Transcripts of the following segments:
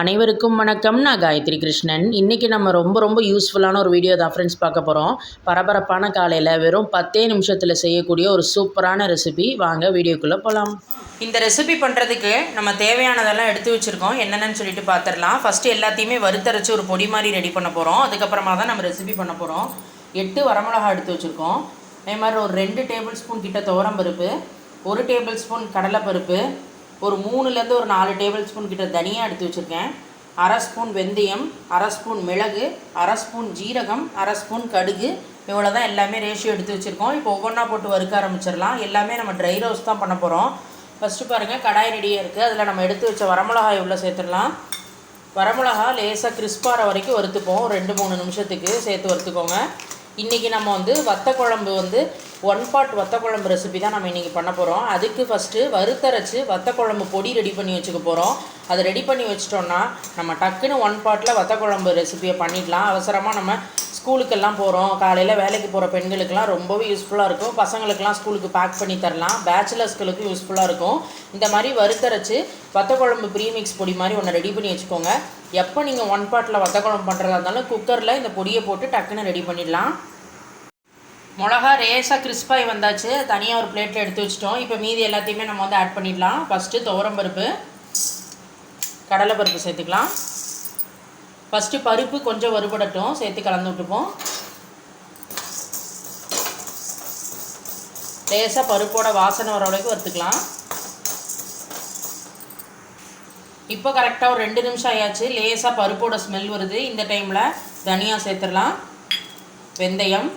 அனைவருக்கும் வணக்கம். நான் காயத்ரி கிருஷ்ணன். இன்றைக்கி நம்ம ரொம்ப ரொம்ப யூஸ்ஃபுல்லான ஒரு வீடியோ தான் ஃப்ரெண்ட்ஸ் பார்க்க போகிறோம் பரபரப்பான காலையில் வெறும் பத்தே நிமிஷத்தில் செய்யக்கூடிய ஒரு சூப்பரான ரெசிபி வாங்க வீடியோக்குள்ளே போகலாம் இந்த ரெசிபி பண்ணுறதுக்கு நம்ம தேவையானதெல்லாம் எடுத்து வச்சுருக்கோம். என்னென்னு சொல்லிட்டு பார்த்துடலாம் ஃபஸ்ட்டு எல்லாத்தையுமே வறுத்தரைச்சி ஒரு பொடி மாதிரி ரெடி பண்ண போகிறோம் அதுக்கப்புறமா தான் நம்ம ரெசிபி பண்ண போகிறோம் எட்டு வரமிளகா எடுத்து வச்சுருக்கோம். அதே மாதிரி ஒரு ரெண்டு டேபிள் ஸ்பூன் கிட்ட துவரம்பருப்பு ஒரு டேபிள் ஸ்பூன் கடலைப்பருப்பு ஒரு மூணுலேருந்து ஒரு நாலு டேபிள் ஸ்பூன் கிட்ட தனியாக எடுத்து வச்சுருக்கேன். அரை ஸ்பூன் வெந்தயம் அரை ஸ்பூன் மிளகு அரை ஸ்பூன் ஜீரகம் அரை ஸ்பூன் கடுகு. இவ்வளோ தான் எல்லாமே ரேஷியோ எடுத்து வச்சுருக்கோம். இப்போ ஒவ்வொன்றா போட்டு வறுக்க ஆரம்பிச்சிடலாம். எல்லாமே நம்ம ட்ரை ரோஸ் தான் பண்ண போகிறோம் ஃபஸ்ட்டு பாருங்கள் கடாய் ரெடியாக இருக்குது அதில் நம்ம எடுத்து வச்ச வரமிளகாய் உள்ளே சேர்த்துடலாம். வரமிளகா லேசாக கிறிஸ்பாகிற வரைக்கும் வறுத்துப்போம். ரெண்டு மூணு நிமிஷத்துக்கு சேர்த்து வறுத்துக்கோங்க. இன்றைக்கி நம்ம வந்து வத்த குழம்பு வந்து ஒன் பாட் வத்த குழம்பு ரெசிபி தான் நம்ம இன்றைக்கி பண்ண போகிறோம் அதுக்கு ஃபஸ்ட்டு வறுத்தரைச்சி வத்த குழம்பு பொடி ரெடி பண்ணி வச்சுக்க போகிறோம் அதை ரெடி பண்ணி வச்சிட்டோன்னா நம்ம டக்குன்னு ஒன் பாட்டில் வத்த குழம்பு ரெசிபியை பண்ணிடலாம். அவசரமாக நம்ம ஸ்கூலுக்கெல்லாம் போகிறோம் காலையில் வேலைக்கு போகிற பெண்களுக்கெல்லாம் ரொம்பவே யூஸ்ஃபுல்லாக இருக்கும். பசங்களுக்கெல்லாம் ஸ்கூலுக்கு பேக் பண்ணி தரலாம். பேச்சுலர்ஸ்களுக்கு யூஸ்ஃபுல்லாக இருக்கும். இந்த மாதிரி வறுத்தரைச்சி வத்த குழம்பு ப்ரீமிக்ஸ் பொடி மாதிரி ஒன்று ரெடி பண்ணி வச்சுக்கோங்க. எப்போ நீங்கள் ஒன் பாட்டில் வத்த குழம்பு பண்ணுறதா இருந்தாலும் குக்கரில் இந்த பொடியை போட்டு டக்குன்னு ரெடி பண்ணிடலாம். மிளகா ரேஸாக கிறிஸ்பாய் வந்தாச்சு. தனியாக ஒரு பிளேட்டில் எடுத்து வச்சிட்டோம். இப்போ மீதி எல்லாத்தையுமே நம்ம வந்து ஆட் பண்ணிடலாம். ஃபஸ்ட்டு துவரம்பருப்பு கடலைப்பருப்பு சேர்த்துக்கலாம். ஃபஸ்ட்டு பருப்பு கொஞ்சம் வறுபடட்டும். சேர்த்து கலந்து விட்டுப்போம். லேசாக பருப்போட வாசனை வர வரைக்கும் வறுத்துக்கலாம். இப்போ கரெக்டாக ஒரு ரெண்டு நிமிஷம் ஆயாச்சு. லேசாக பருப்போட ஸ்மெல் வருது. இந்த டைமில் தனியாக சேர்த்துடலாம். வெந்தயம்.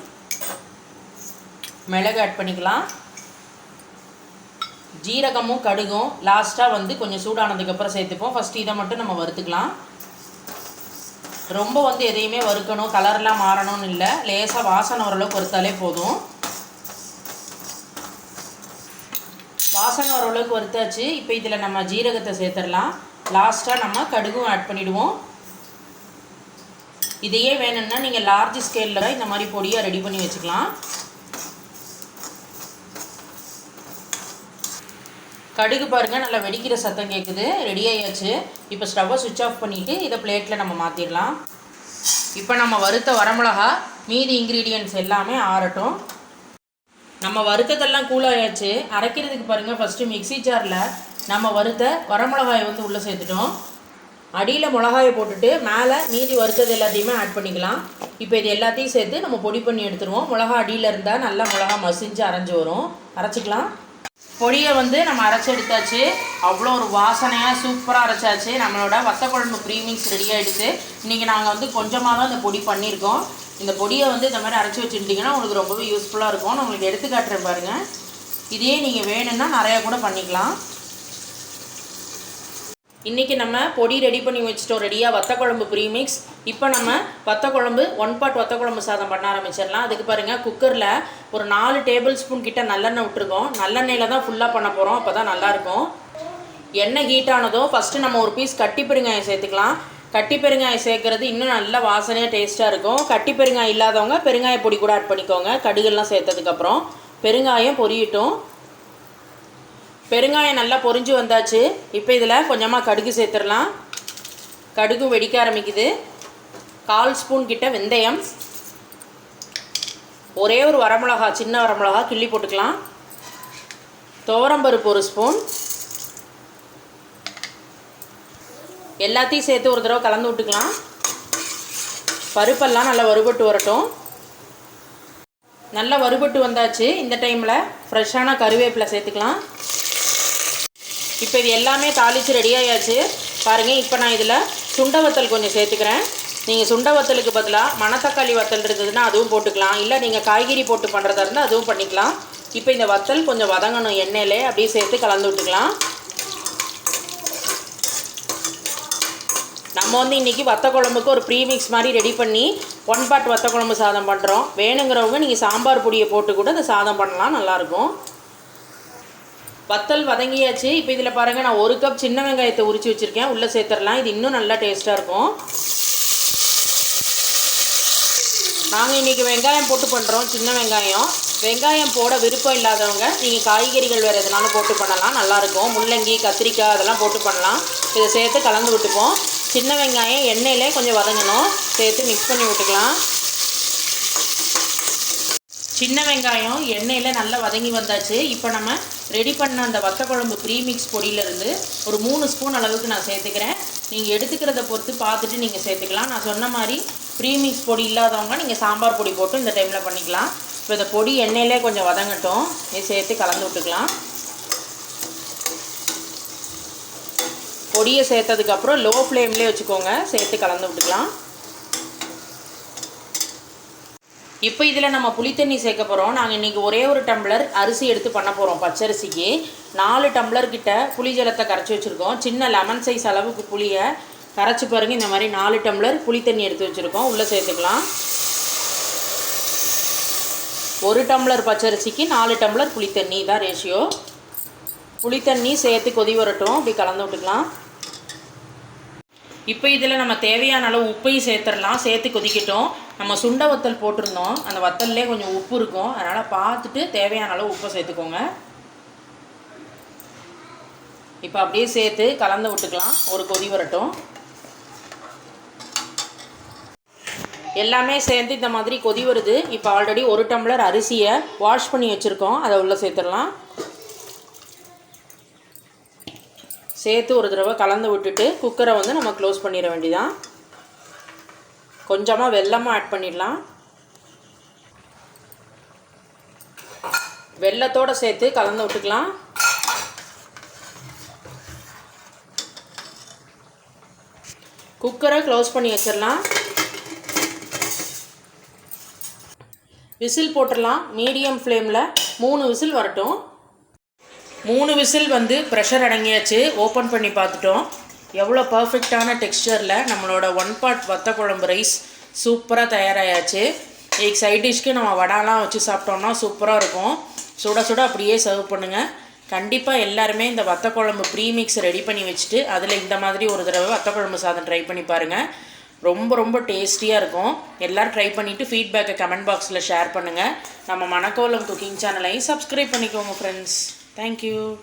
மிளகு ஆட் பண்ணிக்கலாம். ஜீரகமும் கடுகும் லாஸ்ட்டாக வந்து கொஞ்சம் சூடானதுக்கப்புறம் சேர்த்துப்போம். ஃபஸ்ட்டு இதை மட்டும் நம்ம வறுத்துக்கலாம். ரொம்ப வந்து எதையுமே வறுக்கணும் கலர்லாம் மாறணும்னு இல்லை. லேசாக வாசனை ஓரளவுக்கு வறுத்தாலே போதும். வாசனை ஓரளவுக்கு வறுத்தாச்சு. இப்போ இதில் நம்ம ஜீரகத்தை சேர்த்துடலாம். லாஸ்ட்டாக நம்ம கடுகும் ஆட் பண்ணிவிடுவோம் இதையே வேணும்னா நீங்கள் லார்ஜ் ஸ்கேலில் இந்த மாதிரி பொடியாக ரெடி பண்ணி வச்சுக்கலாம். கடுகு பாருங்கள் நல்லா வெடிக்கிற சத்தம் கேட்குது ரெடி ஆயாச்சு. இப்போ ஸ்டவ்வை சுவிட்ச் ஆஃப் பண்ணிவிட்டு இதை பிளேட்டில் நம்ம மாற்றிடலாம் இப்போ நம்ம வறுத்த வரமிளகா மீதி இன்க்ரீடியன்ட்ஸ் எல்லாமே ஆறட்டும். நம்ம வறுத்ததெல்லாம் கூலாயாச்சு அரைக்கிறதுக்கு பாருங்கள் ஃபஸ்ட்டு மிக்சி ஜாரில் நம்ம வறுத்த வரமிளகாயை வந்து உள்ளே சேர்த்துட்டோம். அடியில் மிளகாயை போட்டுட்டு மேலே மீதி வறுத்தது எல்லாத்தையுமே ஆட் பண்ணிக்கலாம். இப்போ இது எல்லாத்தையும் சேர்த்து நம்ம பொடி பண்ணி எடுத்துருவோம். மிளகா அடியில் இருந்தால் நல்லா மிளகா மசிஞ்சு அரைஞ்சி வரும். அரைச்சிக்கலாம். பொடியை வந்து நம்ம அரைச்சி எடுத்தாச்சு. அவ்வளோ ஒரு வாசனையாக சூப்பராக அரைச்சாச்சு. நம்மளோட வத்த குழம்பு ப்ரீமிக்ஸ் ரெடி ஆகிடுச்சு இன்றைக்கி நாங்கள் வந்து கொஞ்சமாக தான் இந்த பொடி பண்ணியிருக்கோம். இந்த பொடியை வந்து இந்த மாதிரி அரைச்சி வச்சுட்டிங்கன்னா உங்களுக்கு ரொம்பவே யூஸ்ஃபுல்லாக இருக்கும். நான் உங்களுக்கு எடுத்து காட்டுறேன் பாருங்கள் இதே நீங்கள் வேணும்னா நிறையா கூட பண்ணிக்கலாம். இன்றைக்கி நம்ம பொடி ரெடி பண்ணி வச்சிட்டோம் ரெடியாக வத்த குழம்பு ப்ரீமிக்ஸ் இப்போ நம்ம வத்த குழம்பு ஒன் பாட் வத்த குழம்பு சாதம் பண்ண ஆரம்பிச்சிடலாம். அதுக்கு பாருங்கள் குக்கரில் ஒரு நாலு டேபிள் ஸ்பூன் கிட்ட நல்லெண்ணெய் விட்டுருக்கோம். நல்லெண்ணெயில் தான் ஃபுல்லாக பண்ண போகிறோம் அப்போ தான் நல்லாயிருக்கும். எண்ணெய் ஹீட் ஆனதும் ஃபஸ்ட்டு நம்ம ஒரு பீஸ் கட்டி பெருங்காயம் சேர்த்துக்கலாம். கட்டி பெருங்காயம் சேர்க்குறது இன்னும் நல்ல வாசனையாக டேஸ்ட்டாக இருக்கும். கட்டி பெருங்காயம் இல்லாதவங்க பெருங்காய பொடி கூட ஆட் பண்ணிக்கோங்க. கடுகெல்லாம் சேர்த்ததுக்கப்புறம் பெருங்காயம் பொரியட்டும். பெருங்காயம் நல்லா பொரிஞ்சு வந்தாச்சு. இப்போ இதில் கொஞ்சமாக கடுகு சேர்த்துடலாம். கடுகு வெடிக்க ஆரம்பிக்குது. கால் ஸ்பூன் கிட்ட வெந்தயம். ஒரே ஒரு வரமிளகா சின்ன வரமிளகா கிள்ளி போட்டுக்கலாம். துவரம்பருப்பு ஒரு ஸ்பூன். எல்லாத்தையும் சேர்த்து ஒரு தடவை கலந்து விட்டுக்கலாம். பருப்பெல்லாம் நல்லா வறுபட்டு வரட்டும். நல்லா வறுபட்டு வந்தாச்சு. இந்த டைமில் ஃப்ரெஷ்ஷான கருவேப்பிலை சேர்த்துக்கலாம். இப்போ இது எல்லாமே தாளித்து ரெடி பாருங்கள் இப்போ நான் இதில் சுண்ட வத்தல் கொஞ்சம் சேர்த்துக்கிறேன். நீங்கள் சுண்ட வத்தலுக்கு பதிலாக மணத்தக்காளி வத்தல் இருந்ததுன்னா அதுவும் போட்டுக்கலாம். இல்லை நீங்கள் காய்கறி போட்டு பண்ணுறதா இருந்தால் அதுவும் பண்ணிக்கலாம். இப்போ இந்த வத்தல் கொஞ்சம் வதங்கணும் எண்ணெயிலே அப்படியே சேர்த்து கலந்து விட்டுக்கலாம். நம்ம வந்து இன்றைக்கி வத்த குழம்புக்கு ஒரு ப்ரீமிக்ஸ் மாதிரி ரெடி பண்ணி ஒன் பாட் வத்த குழம்பு சாதம் பண்ணுறோம் வேணுங்கிறவங்க நீங்கள் சாம்பார் பொடியை போட்டு கூட அந்த சாதம் பண்ணலாம் நல்லாயிருக்கும் வத்தல் வதங்கியாச்சு. இப்போ இதில் பாருங்கள் நான் ஒரு கப் சின்ன வெங்காயத்தை உரித்து வச்சுருக்கேன். உள்ளே சேர்த்துடலாம். இது இன்னும் நல்லா டேஸ்ட்டாக இருக்கும். நாங்கள் இன்றைக்கி வெங்காயம் போட்டு பண்ணுறோம் சின்ன வெங்காயம். வெங்காயம் போட விருப்பம் இல்லாதவங்க நீங்கள் காய்கறிகள் வேறு எதனாலும் போட்டு பண்ணலாம். நல்லாயிருக்கும் முள்ளங்கி கத்திரிக்காய் அதெல்லாம் போட்டு பண்ணலாம். இதை சேர்த்து கலந்து விட்டுப்போம். சின்ன வெங்காயம் எண்ணெயிலே கொஞ்சம் வதங்கணும். சேர்த்து மிக்ஸ் பண்ணி விட்டுக்கலாம். சின்ன வெங்காயம் எண்ணெயில் நல்லா வதங்கி வந்தாச்சு. இப்போ நம்ம ரெடி பண்ண அந்த வத்த குழம்பு ப்ரீமிக்ஸ் பொடியிலேருந்து ஒரு மூணு ஸ்பூன் அளவுக்கு நான் சேர்த்துக்கிறேன். நீங்கள் எடுத்துக்கிறத பொறுத்து பார்த்துட்டு நீங்கள் சேர்த்துக்கலாம். நான் சொன்ன மாதிரி ப்ரீமிக்ஸ் பொடி இல்லாதவங்க நீங்கள் சாம்பார் பொடி போட்டு இந்த டைமில் பண்ணிக்கலாம். இப்போ இந்த பொடி எண்ணெயிலே கொஞ்சம் வதங்கட்டும். இது சேர்த்து கலந்து விட்டுக்கலாம். பொடியை சேர்த்ததுக்கப்புறம் லோ ஃப்ளேம்லேயே வச்சுக்கோங்க. சேர்த்து கலந்து விட்டுக்கலாம். இப்போ இதில் நம்ம புளித்தண்ணி சேர்க்க போகிறோம் நாங்கள் இன்றைக்கி ஒரே ஒரு டம்ளர் அரிசி எடுத்து பண்ண போகிறோம் பச்சரிசிக்கு. நாலு டம்ளர்கிட்ட புளி ஜலத்தை கரைச்சி வச்சுருக்கோம். சின்ன லெமன் சைஸ் அளவுக்கு புளியை கரைச்சி பாருங்க. இந்த மாதிரி நாலு டம்ளர் புளித்தண்ணி எடுத்து வச்சுருக்கோம். உள்ளே சேர்த்துக்கலாம். ஒரு டம்ளர் பச்சரிசிக்கு நாலு டம்ளர் புளித்தண்ணி தான் ரேஷியோ புளித்தண்ணி சேர்த்து கொதி வரட்டும். அப்படி கலந்து விட்டுக்கலாம். இப்போ இதில் நம்ம தேவையான அளவு உப்பையும் சேர்த்துடலாம். சேர்த்து கொதிக்கட்டும். நம்ம சுண்ட வத்தல் போட்டிருந்தோம். அந்த வத்தல்லே கொஞ்சம் உப்பு இருக்கும். அதனால் பார்த்துட்டு தேவையான அளவு உப்பை சேர்த்துக்கோங்க. இப்போ அப்படியே சேர்த்து கலந்து விட்டுக்கலாம். ஒரு கொதி வரட்டும். எல்லாமே சேர்ந்து இந்த மாதிரி கொதி வருது. இப்போ ஆல்ரெடி ஒரு டம்ளர் அரிசியை வாஷ் பண்ணி வச்சுருக்கோம். அதை உள்ளே சேர்த்துடலாம். சேர்த்து ஒரு தடவை கலந்து விட்டுட்டு குக்கரை வந்து நம்ம க்ளோஸ் பண்ணிட வேண்டிதான். கொஞ்சமாக வெல்லமாக ஆட் பண்ணிடலாம். வெள்ளத்தோடு சேர்த்து கலந்து விட்டுக்கலாம். குக்கரை க்ளோஸ் பண்ணி வச்சிடலாம். விசில் போட்டுடலாம். மீடியம் ஃப்ளேமில் மூணு விசில் வரட்டும். மூணு விசில் வந்து ப்ரெஷர் அடங்கியாச்சு. ஓப்பன் பண்ணி பார்த்துட்டோம். எவ்வளோ பர்ஃபெக்டான டெக்ஸ்டரில் நம்மளோட ஒன் பார்ட் வத்த குழம்பு ரைஸ் சூப்பராக தயாராகியாச்சு இதுக்கு சைட் டிஷ்க்கு நம்ம வடாலாம் வச்சு சாப்பிட்டோம்னா சூப்பராக இருக்கும். சுட சுட அப்படியே சர்வ் பண்ணுங்கள் கண்டிப்பாக எல்லாருமே இந்த வத்த குழம்பு ப்ரீமிக்ஸ் ரெடி பண்ணி வச்சுட்டு அதில் இந்த மாதிரி ஒரு தடவை வத்த குழம்பு சாதம் ட்ரை பண்ணி பாருங்கள் ரொம்ப ரொம்ப டேஸ்டியாக இருக்கும். எல்லோரும் ட்ரை பண்ணிவிட்டு ஃபீட்பேக்கை கமெண்ட் பாக்ஸில் ஷேர் பண்ணுங்கள் நம்ம மணக்கோலம் குக்கிங் சேனலையும் சப்ஸ்கிரைப் பண்ணிக்கோங்க ஃப்ரெண்ட்ஸ் Thank you.